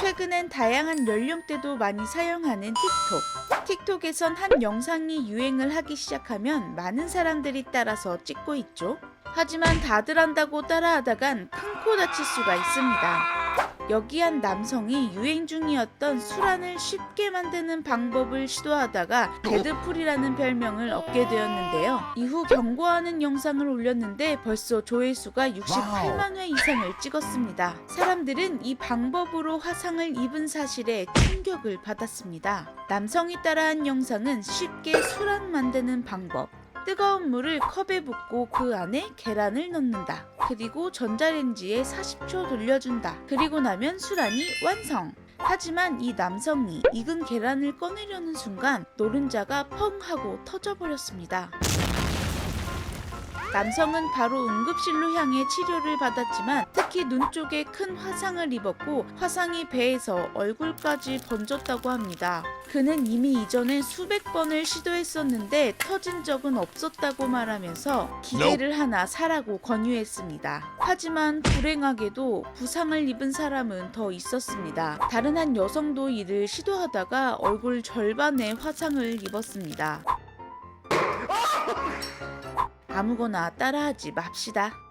최근엔 다양한 연령대도 많이 사용하는 틱톡. 틱톡에선 한 영상이 유행을 하기 시작하면 많은 사람들이 따라서 찍고 있죠. 하지만 다들 한다고 따라하다간 큰 코 다칠 수가 있습니다. 여기 한 남성이 유행 중이었던 술안을 쉽게 만드는 방법을 시도하다가 데드풀이라는 별명을 얻게 되었는데요. 이후 경고하는 영상을 올렸는데 벌써 조회수가 68만 회 이상을 찍었습니다. 사람들은 이 방법으로 화상을 입은 사실에 충격을 받았습니다. 남성이 따라한 영상은 쉽게 술안 만드는 방법. 뜨거운 물을 컵에 붓고 그 안에 계란을 넣는다. 그리고 전자레인지에 40초 돌려준다. 그리고 나면 술안이 완성. 하지만 이 남성이 익은 계란을 꺼내려는 순간 노른자가 펑 하고 터져버렸습니다. 남성은 바로 응급실로 향해 치료를 받았지만 특히 눈 쪽에 큰 화상을 입었고 화상이 배에서 얼굴까지 번졌다고 합니다. 그는 이미 이전에 수백 번을 시도했었는데 터진 적은 없었다고 말하면서 기계를 하나 사라고 권유했습니다. 하지만 불행하게도 부상을 입은 사람은 더 있었습니다. 다른 한 여성도 이를 시도하다가 얼굴 절반의 화상을 입었습니다. 아무거나 따라하지 맙시다.